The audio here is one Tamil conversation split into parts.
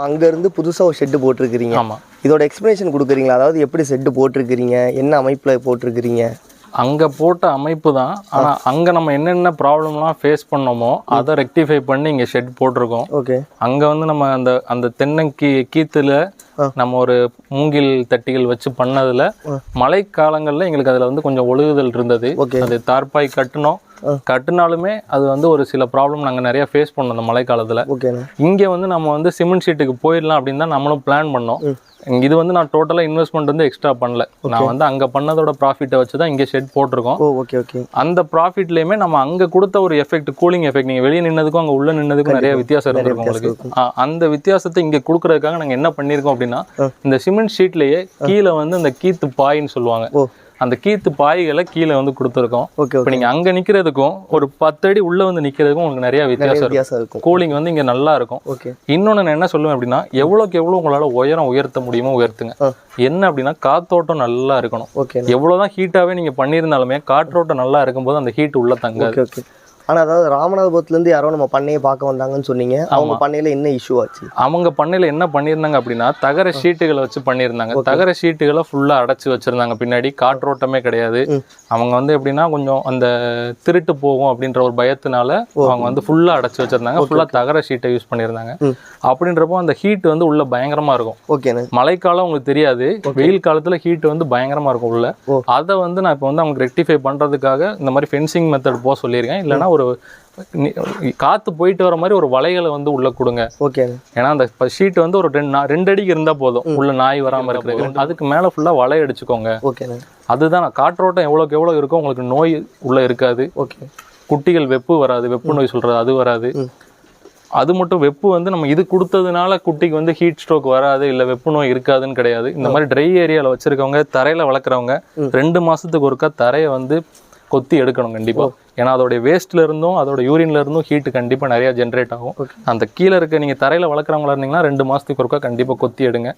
நம்ம அங்க இருந்து புதுசா ஒரு ஷெட்டு போட்டிருக்கிறீங்க. ஆமா. இதோட எக்ஸ்பிளனேஷன் கொடுக்குறீங்களா? அதாவது எப்படி ஷெட்டு போட்டிருக்கிறீங்க? என்ன அமைப்புல போட்டிருக்கிறீங்க? அங்க போட்ட அமைப்பு தான். ஆனா அங்க நம்ம என்னென்ன ப்ராப்ளம்லாம் ஃபேஸ் பண்ணோமோ அதை ரெக்டிஃபை பண்ணி இங்க ஷெட் போட்டிருக்கோம். ஓகே. அங்க வந்து நம்ம அந்த அந்த தென்னங்கீ கீத்துல நம்ம ஒரு மூங்கில் தட்டிகள் வச்சு பண்ணதுல மழை காலங்கள்ல எங்களுக்கு அதுல வந்து கொஞ்சம் ஒழுகுதல் இருந்தது. Okay. அது தார்பாய் கட்டினோம். கட்டினாலுமே அது வந்து ஒரு சில ப்ராப்ளம் நாங்க நிறைய ஃபேஸ் பண்ணோம் அந்த மழை காலத்துல ஓகேண்ணே இங்க வந்து நம்ம வந்து சிமெண்ட் ஷீட்டுக்கு போயிடலாம் அப்படின்னு தான் நம்மளும் பிளான் பண்ணோம். இங்க இது வந்து நான் டோட்டலா இன்வெஸ்ட்மெண்ட் வந்து எக்ஸ்ட்ரா பண்ணல. நான் வந்து அங்க பண்ணதோட ப்ராஃபிட்டை வச்சு தான் இங்க ஷெட் போட்டிருக்கோம். ஓகே ஓகே அந்த ப்ராஃபிட்லயுமே நம்ம அங்க கொடுத்த ஒரு எஃபெக்ட் கூலிங் எஃபெக்ட் நீங்க வெளியே நின்னதுக்கும் அங்க உள்ள நின்னதுக்கும் நிறைய வித்தியாசம் இருந்திருக்கும் உங்களுக்கு. அந்த வித்தியாசத்தை இங்க கொடுக்கறதுக்காக நாங்க என்ன பண்ணிருக்கோம் அப்படின்னா இந்த சிமெண்ட் ஷீட்லயே கீழே வந்து இந்த கீத்து பாயின்னு சொல்லுவாங்க. அந்த கீத்து பாய்களை கீழே வந்து கொடுத்துருக்கோம். ஓகே இப்போ நீங்க அங்க நிக்கிறதுக்கும் ஒரு பத்து அடி உள்ள வந்து நிக்கிறதுக்கும் உங்களுக்கு நிறைய வித்தியாசம் இருக்கும். வித்தியாசம் இருக்கும். கூலிங் வந்து இங்க நல்லா இருக்கும். ஓகே இன்னொன்னு நான் என்ன சொல்லுவேன் அப்படின்னா எவ்வளவுக்கு எவ்வளவு உங்களால உயரம் உயர்த்த முடியுமோ உயர்த்துங்க. என்ன அப்படின்னா காத்தோட்டம் நல்லா இருக்கணும். ஓகே எவ்வளவுதான் ஹீட்டாவே நீங்க பண்ணியிருந்தாலுமே காற்றோட்டம் நல்லா இருக்கும்போது அந்த ஹீட் உள்ள தங்காது. ஓகே ஓகே ஆனா அதாவது ராமநாதபுரத்துல இருந்து யாரோ நம்ம பண்ணையை பார்க்க வந்தாங்கன்னு சொன்னீங்க. அவங்க பண்ணையில என்ன இஷ்யூ ஆச்சு? அவங்க பண்ணையில என்ன பண்ணியிருந்தாங்க அப்படின்னா தகர ஷீட்டுகளை வச்சு பண்ணியிருந்தாங்க. தகர ஷீட்டுகளை ஃபுல்லா அடைச்சு வச்சிருந்தாங்க. பின்னாடி காற்றோட்டமே கிடையாது. அவங்க வந்து எப்படின்னா கொஞ்சம் அந்த திருட்டு போகும் அப்படின்ற ஒரு பயத்தினால அவங்க வந்து ஃபுல்லா அடைச்சு வச்சிருந்தாங்க. ஃபுல்லா தகர ஷீட்டை யூஸ் பண்ணியிருந்தாங்க. அப்படின்றப்போ அந்த ஹீட் வந்து உள்ள பயங்கரமா இருக்கும். ஓகேண்ணே மழைக்காலம் உங்களுக்கு தெரியாது. வெயில் காலத்துல ஹீட் வந்து பயங்கரமா இருக்கும் உள்ள. அதை வந்து நான் இப்போ வந்து அவங்க ரெக்டிஃபை பண்றதுக்காக இந்த மாதிரி ஃபென்சிங் மெத்தட் போக சொல்லியிருக்கேன். இல்லைன்னா ஒரு நி- காத்து போயிட்டு வர மாதிரி ஒரு வலைகளை வந்து உள்ள கொடுங்க. ஓகேண்ணே ஏன்னா அந்த ஷீட் வந்து ஒரு ரெண்டு நா- ரெண்டு அடிக்கு இருந்தா போதும். உள்ள நாய் வராம இருக்கிறதுக்கு. அதுக்கு மேல ஃபுல்லா வலை அடிச்சுக்கோங்க. ஓகேண்ணே அதுதான் காற்றோட்டம் எவ்வளவுக்கு எவ்வளவு இருக்கோ உங்களுக்கு நோய் உள்ள இருக்காது. ஓகே குட்டிகள் வெப்பு வராது. வெப்பு நோய் சொல்றது அது வராது. அது மட்டும் வெப்பு வந்து நம்ம இது கொடுத்ததுனால குட்டிக்கு வந்து ஹீட் ஸ்ட்ரோக் வராது இல்ல வெப்பு நோய் இருக்காதுன்னு கிடையாது. இந்த மாதிரி ட்ரை ஏரியால வச்சிருக்கவங்க தரையில வளர்க்குறவங்க ரெண்டு மாசத்துக்கு ஒருக்கா தரையை வந்து கொத்தி எடுக்கணும் கண்டிப்பா. ஏன்னா அதோடைய வேஸ்ட்ல இருந்தும் அதோட யூரின்ல இருந்தும் ஹீட் கண்டிப்பா நிறைய ஜென்ரேட் ஆகும். அந்த கீழே இருக்க நீங்க தரையில வளர்க்குறவங்களா இருந்தீங்கன்னா ரெண்டு மாசத்துக்கு ஒருக்கா கண்டிப்பா கொத்தி எடுங்க.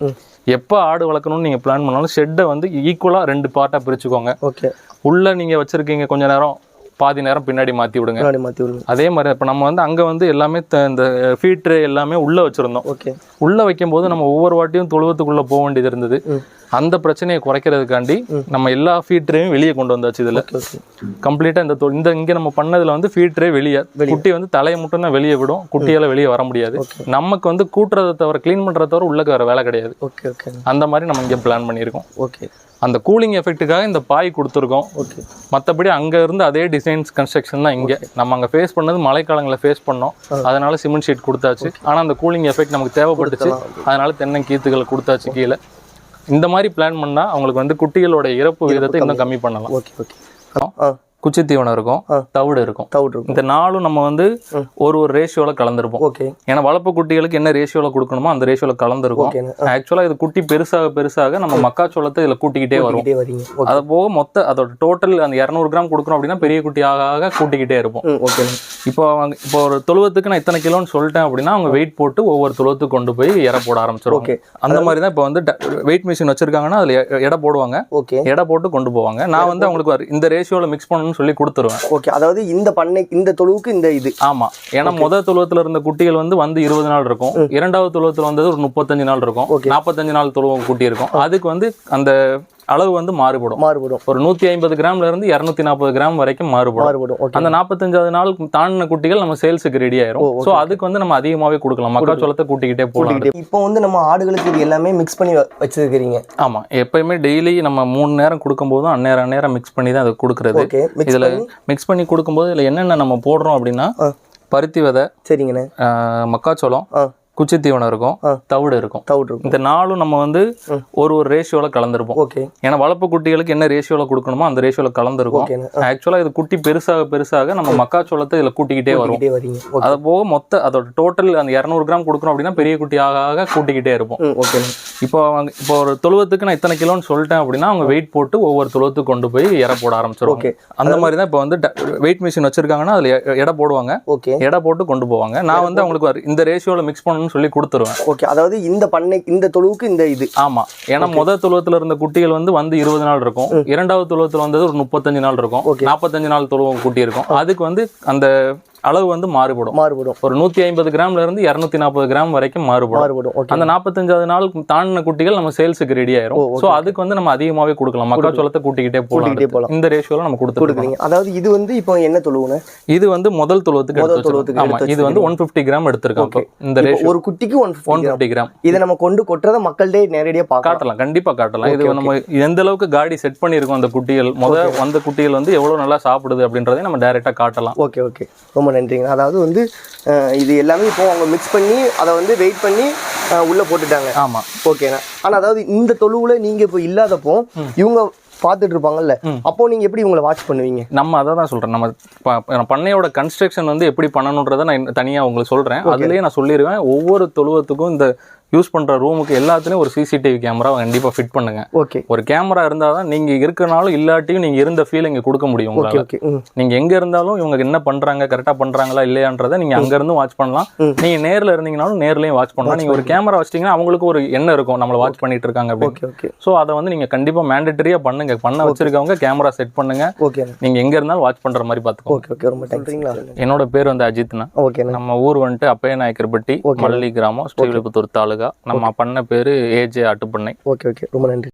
எப்போ ஆடு வளர்க்கணும்னு நீங்க பிளான் பண்ணாலும் ஷெட்டை வந்து ஈக்குவலா ரெண்டு பார்ட்டா பிரிச்சுக்கோங்க. ஓகே உள்ள நீங்க வச்சிருக்கீங்க கொஞ்ச நேரம் பாதி நேரம் பின்னாடி மாத்தி விடுங்க. மாத்தி விடுங்க. அதே மாதிரி இப்போ நம்ம வந்து அங்கே வந்து எல்லாமே இந்த ஃபீட் ட்ரே எல்லாமே உள்ளே வச்சுருந்தோம். ஓகே உள்ளே வைக்கும்போது நம்ம ஒவ்வொரு வாட்டியும் தொழுவத்துக்குள்ளே போக வேண்டியது இருந்தது. அந்த பிரச்சனையை குறைக்கிறதுக்காண்டி நம்ம எல்லா ஃபீட் ட்ரேயும் வெளியே கொண்டு வந்தாச்சு இதில். கம்ப்ளீட்டாக இந்த இந்த இங்கே நம்ம பண்ணதில் வந்து ஃபீட் ட்ரே வெளியே. குட்டி வந்து தலையை மட்டும் தான் வெளியே விடும். குட்டியால் வெளியே வர முடியாது. நமக்கு வந்து கூட்டுறதை தவிர க்ளீன் பண்ணுறத தவிர உள்ளக்கு வர வேலை கிடையாது. Okay okay. அந்த மாதிரி நம்ம இங்கே பிளான் பண்ணியிருக்கோம். ஓகே. அந்த கூலிங் எஃபெக்ட்டுக்காக இந்த பாய் கொடுத்துருக்கோம். ஓகே. மற்றபடி அங்க இருந்து அதே டிசைன்ஸ் கன்ஸ்ட்ரக்ஷன் தான் இங்க. நம்ம அங்க ஃபேஸ் பண்ணது மழைக்காலங்களில் ஃபேஸ் பண்ணோம். அதனால சிமெண்ட் ஷீட் கொடுத்தாச்சு. ஆனா அந்த கூலிங் எஃபெக்ட் நமக்கு தேவைப்பட்டுச்சு. அதனால தென்னை கீத்துகளை கொடுத்தாச்சு கீழே. இந்த மாதிரி பிளான் பண்ணா அவங்களுக்கு வந்து குட்டிகளோட இறப்பு விகிதத்தை இன்னும் கம்மி. பண்ணலாம். Okay okay. ஆ குச்சி தீவனம் இருக்கும் தவிடு இருக்கும். தவிடு இருக்கும். இந்த நாளும் நம்ம வந்து ஒரு ஒரு ரேஷியோல கலந்துருப்போம். ஓகே. ஏன்னா வளர்ப்பு குட்டிகளுக்கு என்ன ரேஷியோல கொடுக்கணுமோ அந்த ரேஷியோல கலந்துருக்கும். ஓகேண்ணே ஆக்சுவலா இது குட்டி பெருசாக பெருசாக நம்ம மக்காச்சோளத்தை இதுல கூட்டிக்கிட்டே வரும் ஓகே. அது போக மொத்த அதோட டோட்டல் அந்த இரநூறு கிராம் கொடுக்கணும் அப்படின்னா பெரிய குட்டி ஆக ஆக கூட்டிக்கிட்டே இருப்போம். ஓகேண்ணே இப்போ அவங்க இப்போ ஒரு தொழுவத்துக்கு நான் இத்தனை கிலோன்னு சொல்லிட்டேன் அப்படின்னா அவங்க வெயிட் போட்டு ஒவ்வொரு தொழுவத்துக்கு கொண்டு போய் எடை போட ஆரம்பிச்சிருவாங்க. ஓகே. அந்த மாதிரி தான் இப்போ வந்து வெயிட் மிஷின் வச்சிருக்காங்கன்னா அதுல எடை போடுவாங்க. ஓகே. எடை போட்டு கொண்டு போவாங்க. நான் வந்து அவங்களுக்கு இந்த ரேஷியோல மிக்ஸ் பண்ணணும்னு சொல்லி கொடுத்துருவேன். ஓகே அதாவது இந்த பண்ணை இந்த தொழுவுக்கு இந்த இது. ஆமா. ஏன்னா முதல் தொழுவத்துல இருந்த குட்டிகள் வந்து வந்து இருபது நாள் இருக்கும். இரண்டாவது தொழுவத்துல வந்தது ஒரு முப்பத்தஞ்சு நாள் இருக்கும். நாற்பத்தஞ்சு நாள் தொழுவம் குட்டி இருக்கும் அதுக்கு வந்து அந்த அளவு வந்து மாறுபடும். மாறுபடும். ஒரு நூத்தி ஐம்பது கிராம்ல இருந்து இருநூத்தி நாற்பது கிராம் வரைக்கும் மாறுபடும். மாறுபடும். அந்த நாற்பத்தஞ்சாவது நாள் தாண்டின குட்டிகள் நம்ம சேல்ஸுக்கு ரெடி ஆயிரும். சோ அதுக்கு வந்து நம்ம அதிகமாவே கொடுக்கலாம். மக்காச்சோளத்தை கூட்டிக்கிட்டே போகலாம். இப்போ வந்து நம்ம ஆடுகளுக்கு இது எல்லாமே மிக்ஸ் பண்ணி வச்சிருக்கிறீங்க. ஆமா. எப்பயுமே டெய்லி நம்ம மூணு நேரம் கொடுக்கும்போதும் அந்நேரம் அந்நேரம் மிக்ஸ் பண்ணி தான் அதை கொடுக்கறது. இதுல மிக்ஸ் பண்ணி கொடுக்கும்போது இதுல என்னென்ன நம்ம போடுறோம் அப்படின்னா. பருத்தி விதை சரிங்கண்ணே. மக்காச்சோளம் ஆ குச்சி தீவனம் இருக்கும். தவிடு இருக்கும். தவிடு இருக்கும். இந்த நாளும் நம்ம வந்து ஒரு ஒரு ரேஷியோல கலந்துருப்போம். ஓகே. ஏன்னா வளர்ப்பு குட்டிகளுக்கு என்ன ரேஷியோல கொடுக்கணுமோ அந்த ரேஷியோல கலந்துருக்கும். ஓகேண்ணே. ஆக்சுவலா இது குட்டி பெருசாக பெருசாக நம்ம மக்காச்சோளத்தை இதுல கூட்டிக்கிட்டே வரும் ஓகே. அது போக மொத்த அதோட டோட்டல் அந்த இரநூறு கிராம் கொடுக்கணும் அப்படின்னா பெரிய குட்டி ஆக கூட்டிக்கிட்டே இருப்போம். ஓகேண்ணே. இப்போ அவங்க இப்போ ஒரு தொழுவத்துக்கு நான் இத்தனை கிலோன்னு சொல்லிட்டேன் அப்படின்னா அவங்க வெயிட் போட்டு ஒவ்வொரு தொழுவத்துக்கு கொண்டு போய் எடை போட ஆரம்பிச்சிருவாங்க. ஓகே. அந்த மாதிரி தான் இப்போ வந்து வெயிட் மிஷின் வச்சிருக்காங்கன்னா அதுல எடை போடுவாங்க. ஓகே. எடை போட்டு கொண்டு போவாங்க. நான் வந்து அவங்களுக்கு இந்த ரேஷியோல மிக்ஸ் பண்ணணும்னு சொல்லி கொடுத்துருவேன். ஓகே அதாவது இந்த பண்ணை இந்த தொழுவுக்கு இந்த இது. ஆமா. ஏன்னா முதல் துழுவத்துல இருந்த குட்டிகள் வந்து வந்து இருபது நாள் இருக்கும். இரண்டாவது துழுவத்துல வந்தது ஒரு முப்பத்தஞ்சு நாள் இருக்கும். நாற்பத்தஞ்சு நாள் துழுவம் குட்டி இருக்கும் அதுக்கு வந்து அந்த அளவு வந்து மாறுபடும். மாறுபடும். ஒரு நூத்தி ஐம்பது கிராம்ல இருந்து இருநூத்தி நாற்பது கிராம் வரைக்கும் மாறுபடும். மாறுபடும். அந்த நாற்பத்தஞ்சாவது நாள் தாண்டின குட்டிகள் நம்ம சேல்ஸுக்கு ரெடி ஆயிரும். சோ அதுக்கு வந்து நம்ம அதிகமாவே கொடுக்கலாம். மக்காச்சோளத்தை கூட்டிக்கிட்டே போகலாம். இந்த ரேஷியோல நம்ம கொடுத்துருக்கோம் கொடுக்குறீங்க. அதாவது இது வந்து இப்போ என்ன தொழுவுன இது வந்து முதல் தொழுவத்துக்கு முதல் தொழுவத்துக்கு இது வந்து ஒன் பிப்டி கிராம் எடுத்திருக்கோம். இந்த ரேஷியோ ஒரு குட்டிக்கு ஒன் ஒன் பிப்டி கிராம். இதை நம்ம கொண்டு கொட்டுறத மக்கள்கிட்டே நேரடியாக காட்டலாம். கண்டிப்பா காட்டலாம். இது நம்ம எந்த அளவுக்கு காடி செட் பண்ணியிருக்கோம் அந்த குட்டிகள். முத வந்த குட்டிகள் வந்து எவ்வளவு நல்லா சாப்பிடுது அப்படின்றதை நம்ம டைரக்டா காட்டலாம். Okay okay. ரொம்ப நன்றிங்க. அதாவது வந்து இது எல்லாமே இப்போ அவங்க மிக்ஸ் பண்ணி அதை வந்து வெயிட் பண்ணி உள்ள போட்டுட்டாங்க. ஆமா. ஓகேண்ணா ஆனா அதாவது இந்த தொழுவுல நீங்க இப்போ இல்லாதப்போ இவங்க பார்த்துட்டு இருப்பாங்கல்ல? அப்போ நீங்க எப்படி இவங்களை வாட்ச் பண்ணுவீங்க? நம்ம அதை தான் சொல்றேன். நம்ம பண்ணையோட கன்ஸ்ட்ரக்ஷன் வந்து எப்படி பண்ணணுன்றதை நான் தனியா உங்களுக்கு சொல்றேன். அதுலயே நான் சொல்லிடுவேன் ஒவ்வொரு தொழுவத்துக்கும் இந்த யூஸ் பண்ற ரூமுக்கு எல்லாத்துலயும் ஒரு சிசிடிவி கேமரா கண்டிப்பா ஃபிட் பண்ணுங்க. ஓகே. ஒரு கேமரா இருந்தாதான் நீங்க இருக்கனாலும் இல்லாட்டியும் நீங்க இருந்த ஃபீல் இங்க கொடுக்க முடியும் ஓகே உங்களால. ஓகே ம். நீங்க எங்க இருந்தாலும் இவங்க என்ன பண்றாங்க கரெக்டா பண்றாங்களா இல்லையான்றதை நீங்க அங்க இருந்து வாட்ச் பண்ணலாம். ம். நீங்க நேர்ல இருந்தீங்கனாலும் நேர்லயும் வாட்ச் பண்ணலாம். நீங்க ஒரு கேமரா வச்சிட்டீங்கன்னா அவங்களுக்கு ஒரு எண்ணம் இருக்கும். நம்மள வாட்ச் பண்ணிட்டு இருக்காங்க அப்படின்னு. Okay okay. சோ அதை வந்து நீங்க கண்டிப்பா மேண்டட்டரியா பண்ணுங்க. பண்ண வச்சிருக்கவங்க கேமரா செட் பண்ணுங்க. ஓகேண்ணா நீங்க எங்க இருந்தாலும் வாட்ச் பண்ற மாதிரி பாத்துக்கோங்க. Okay okay. ரொம்ப தேங்க்ஸுங்களா என்னோட பேர் வந்து அஜித்னா. நம்ம ஊர் வந்துட்டு அப்பைய நாயக்கர்பட்டி மல்லி கிராமம் ஸ்ரீவில்லிபுத்தூர் தாலுகா. நம்ம பண்ண பேரு ஏஜே ஆட்டுப்பண்ணை. ஓகே ஓகே ரொம்ப நன்றி.